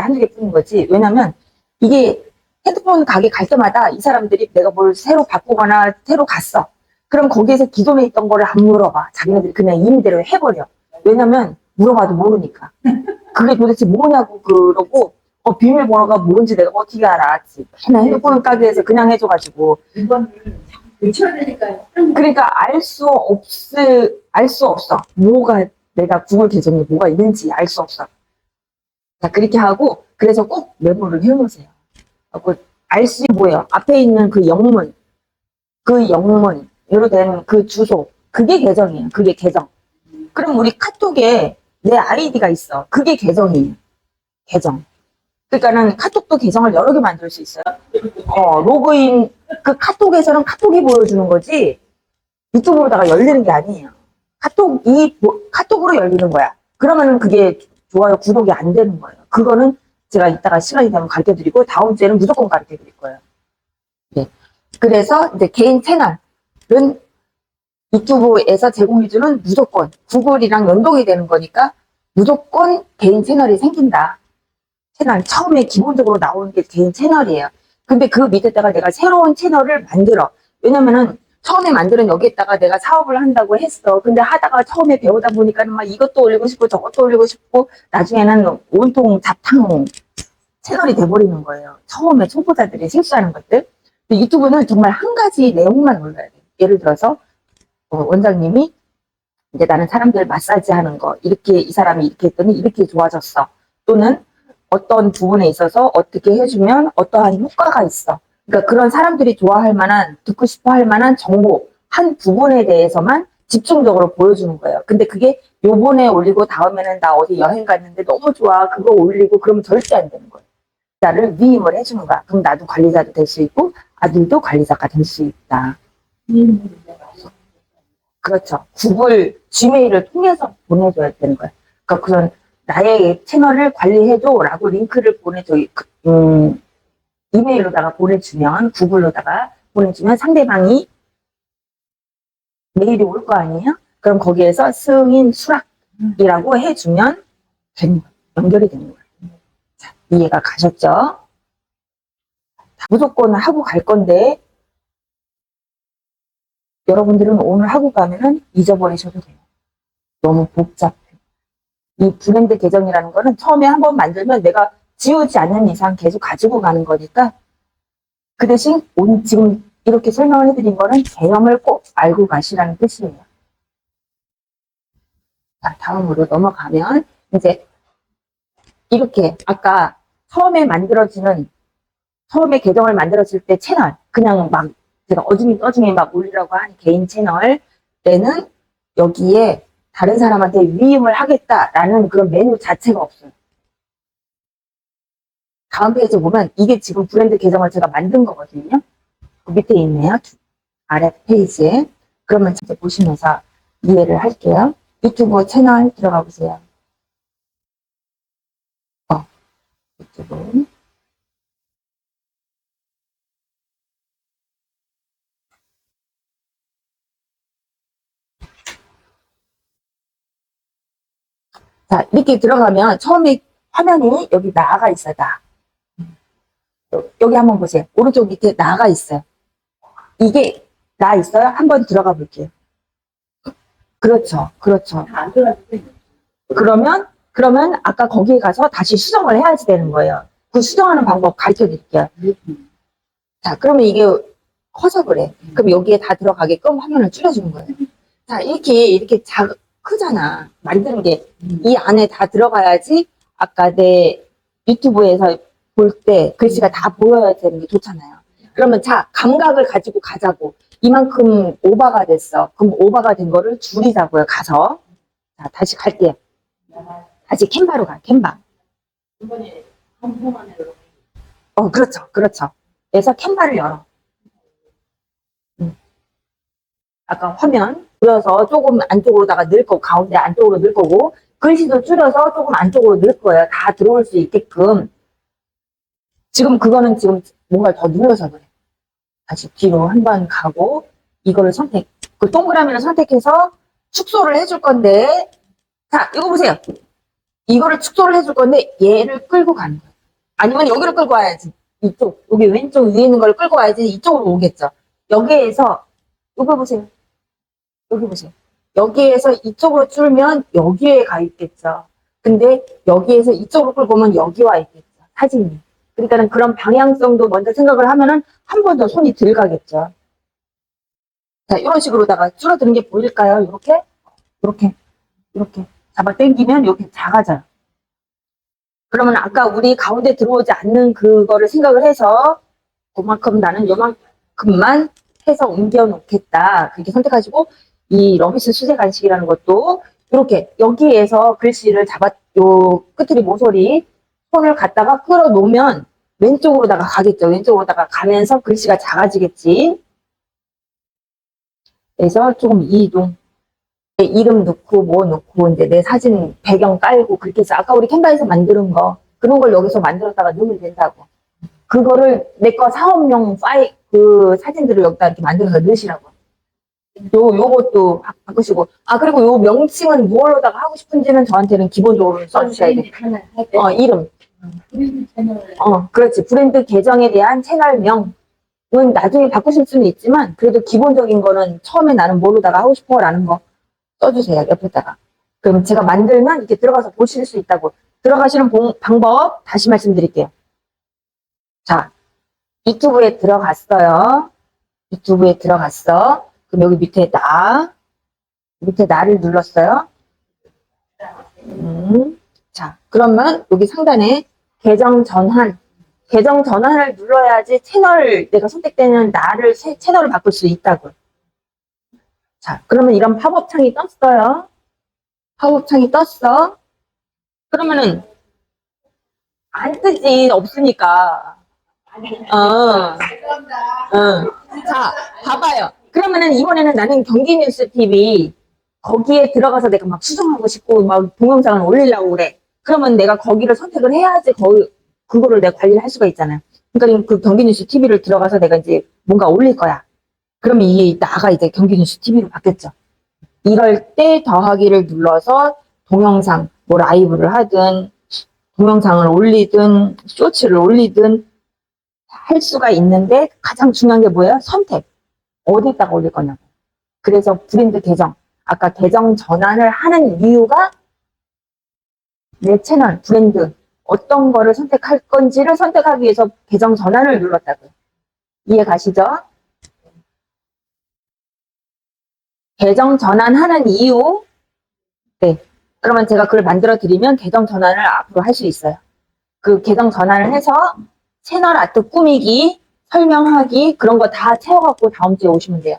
한두 개 뿐인 거지. 왜냐면 이게 핸드폰 가게 갈 때마다 이 사람들이 내가 뭘 새로 바꾸거나 새로 갔어. 그럼 거기에서 기존에 있던 거를 안 물어봐. 자기네들이 그냥 임의대로 해버려. 왜냐면 물어봐도 모르니까. 그게 도대체 뭐냐고 그러고 어 비밀번호가 뭔지 내가 어떻게 알아? 맨날 핸드폰 가게에서 그냥 해줘가지고 되니까요. 그러니까 알 수 없을 알 수 없어. 뭐가 내가 구글 계정에 뭐가 있는지 알 수 없어. 자 그렇게 하고 그래서 꼭 메모를 해놓으세요. 알수 뭐예요? 앞에 있는 그 영문, 그 영문으로 된 그 주소, 그게 계정이에요. 그게 계정. 그럼 우리 카톡에 내 아이디가 있어. 그게 계정이에요. 계정. 그러니까는 카톡도 계정을 여러 개 만들 수 있어요. 어, 로그인, 그 카톡에서는 카톡이 보여주는 거지, 유튜브로다가 열리는 게 아니에요. 카톡이, 보- 카톡으로 열리는 거야. 그러면은 그게 좋아요, 구독이 안 되는 거예요. 그거는 제가 이따가 시간이 되면 가르쳐 드리고, 다음 주에는 무조건 가르쳐 드릴 거예요. 네. 그래서 이제 개인 채널은 유튜브에서 제공해주는 무조건 구글이랑 연동이 되는 거니까 무조건 개인 채널이 생긴다. 채널 처음에 기본적으로 나오는 게 개인 채널이에요. 근데 그 밑에다가 내가 새로운 채널을 만들어. 왜냐면은 처음에 만드는 여기에다가 내가 사업을 한다고 했어. 근데 하다가 처음에 배우다 보니까는 막 이것도 올리고 싶고 저것도 올리고 싶고 나중에는 온통 잡탕 채널이 돼버리는 거예요. 처음에 초보자들이 실수하는 것들. 유튜브는 정말 한 가지 내용만 올려야 돼요. 예를 들어서 어, 원장님이 이제 나는 사람들 마사지 하는 거 이렇게 이 사람이 이렇게 했더니 이렇게 좋아졌어. 또는 어떤 부분에 있어서 어떻게 해주면 어떠한 효과가 있어. 그러니까 그런 사람들이 좋아할 만한, 듣고 싶어 할 만한 정보, 한 부분에 대해서만 집중적으로 보여주는 거예요. 근데 그게 요번에 올리고 다음에는 나 어디 여행 갔는데 너무 좋아. 그거 올리고 그러면 절대 안 되는 거예요. 나를 위임을 해주는 거야. 그럼 나도 관리자도 될 수 있고, 아들도 관리자가 될 수 있다. 그렇죠. 구글, 지메일을 통해서 보내줘야 되는 거예요. 그러니까 그런 나의 채널을 관리해줘라고 링크를 보내줘, 그, 음, 이메일로다가 보내주면, 구글로다가 보내주면 상대방이 메일이 올 거 아니에요? 그럼 거기에서 승인 수락이라고 해주면 되는 거예요. 연결이 되는 거예요. 자, 이해가 가셨죠? 무조건 하고 갈 건데, 여러분들은 오늘 하고 가면은 잊어버리셔도 돼요. 너무 복잡해. 이 브랜드 계정이라는 거는 처음에 한번 만들면 내가 지우지 않는 이상 계속 가지고 가는 거니까 그 대신 오늘 지금 이렇게 설명을 해드린 거는 개념을 꼭 알고 가시라는 뜻이에요. 자, 다음으로 넘어가면 이제 이렇게 아까 처음에 만들어지는 처음에 계정을 만들었을 때 채널 그냥 막 제가 어중이 떠중이 막 올리라고 한 개인 채널에는 여기에 다른 사람한테 위임을 하겠다라는 그런 메뉴 자체가 없어요. 다음 페이지 보면 이게 지금 브랜드 계정을 제가 만든 거거든요. 그 밑에 있네요. 두- 아래 페이지에. 그러면 이제 보시면서 이해를 할게요. 유튜브 채널 들어가 보세요. 어, 유튜브. 자, 이렇게 들어가면 처음에 화면이 여기 나가 있어요, 나. 여- 여기 한번 보세요. 오른쪽 밑에 나가 있어요. 이게 나 있어요? 한번 들어가 볼게요. 그렇죠. 그렇죠. 안 그러면, 그러면 아까 거기에 가서 다시 수정을 해야지 되는 거예요. 그 수정하는 방법 가르쳐 드릴게요. 자, 그러면 이게 커서 그래. 그럼 여기에 다 들어가게끔 화면을 줄여주는 거예요. 자, 이렇게, 이렇게 작, 크잖아. 만드는 게. 이 안에 다 들어가야지 아까 내 유튜브에서 볼 때 글씨가 다 보여야 되는 게 좋잖아요. 그러면 자, 감각을 가지고 가자고. 이만큼 오바가 됐어. 그럼 오바가 된 거를 줄이자고요, 가서. 자, 다시 갈게요. 다시 캔바로 가, 캔바. 어, 그렇죠, 그렇죠. 그래서 캔바를 열어. 음. 아까 화면 줄여서 조금 안쪽으로다가 넣을 거고, 가운데 안쪽으로 넣을 거고, 글씨도 줄여서 조금 안쪽으로 넣을 거예요. 다 들어올 수 있게끔. 지금 그거는 지금 뭔가를 더 눌러서 그래. 다시 뒤로 한 번 가고, 이거를 선택. 그 동그라미를 선택해서 축소를 해줄 건데, 자, 이거 보세요. 이거를 축소를 해줄 건데 얘를 끌고 가는 거예요. 아니면 여기를 끌고 와야지. 이쪽, 여기 왼쪽 위에 있는 걸 끌고 와야지 이쪽으로 오겠죠. 여기에서, 여기 보세요. 여기 보세요. 여기에서 이쪽으로 줄면 여기에 가 있겠죠. 근데 여기에서 이쪽으로 끌고 오면 여기 와 있겠죠. 사진이. 그러니까는 그런 방향성도 먼저 생각을 하면은 한 번 더 손이 들어가겠죠. 자, 이런 식으로다가 줄어드는 게 보일까요? 이렇게? 이렇게. 이렇게. 잡아 당기면 이렇게 작아져요. 그러면 아까 우리 가운데 들어오지 않는 그거를 생각을 해서 그만큼 나는 요만큼만 해서 옮겨 놓겠다. 그렇게 선택하시고 이 러비스 수제 간식이라는 것도 이렇게 여기에서 글씨를 잡아 요 끝으로 모서리 손을 갖다가 끌어 놓으면 왼쪽으로다가 가겠죠. 왼쪽으로다가 가면서 글씨가 작아지겠지. 그래서 조금 이동. 내 이름 넣고 뭐 넣고 이제 내 사진 배경 깔고 그렇게 해서 아까 우리 캔바에서 만드는 거 그런 걸 여기서 만들었다가 넣으면 된다고. 그거를 내 거 사업용 파일 그 사진들을 여기다 이렇게 만들어서 넣으시라고. 요 요것도 바- 바꾸시고 아 그리고 요 명칭은 무엇로다가 하고 싶은지는 저한테는 기본적으로 써주셔야 돼. 채널 할 때. 어 이름. 브랜드 채널을. 어 그렇지 브랜드 계정에 대한 채널명은 나중에 바꾸실 수는 있지만 그래도 기본적인 거는 처음에 나는 뭐로다가 하고 싶어 라는 거 써주세요 옆에다가. 그럼 제가 만들면 이렇게 들어가서 보실 수 있다고. 들어가시는 봉- 방법 다시 말씀드릴게요. 자, 유튜브에 들어갔어요. 유튜브에 들어갔어. 그럼 여기 밑에 나, 밑에 나를 눌렀어요. 음, 자, 그러면 여기 상단에 계정 전환, 계정 전환을 눌러야지 채널, 내가 선택되는 나를, 새- 채널을 바꿀 수 있다고. 자, 그러면 이런 팝업 창이 떴어요. 팝업 창이 떴어. 그러면은, 안 뜨지, 없으니까. 어. 응. 자, 봐봐요. 그러면은 이번에는 나는 경기뉴스 TV 거기에 들어가서 내가 막 수정하고 싶고 막 동영상을 올리려고 그래. 그러면 내가 거기를 선택을 해야지 거기 그거를 내가 관리를 할 수가 있잖아요. 그러니까 그 경기뉴스 TV를 들어가서 내가 이제 뭔가 올릴 거야. 그러면 이게 나가 이제 경기뉴스 TV로 바뀌었죠. 이럴 때 더하기를 눌러서 동영상 뭐 라이브를 하든 동영상을 올리든 쇼츠를 올리든 할 수가 있는데 가장 중요한 게 뭐예요? 선택. 어디다가 올릴 거냐고. 그래서 브랜드 계정. 아까 계정 전환을 하는 이유가 내 채널, 브랜드, 어떤 거를 선택할 건지를 선택하기 위해서 계정 전환을 눌렀다고요. 이해 가시죠? 계정 전환하는 이유. 네. 그러면 제가 그걸 만들어 드리면 계정 전환을 앞으로 할 수 있어요. 그 계정 전환을 해서 채널 아트 꾸미기, 설명하기, 그런 거 다 채워갖고 다음 주에 오시면 돼요.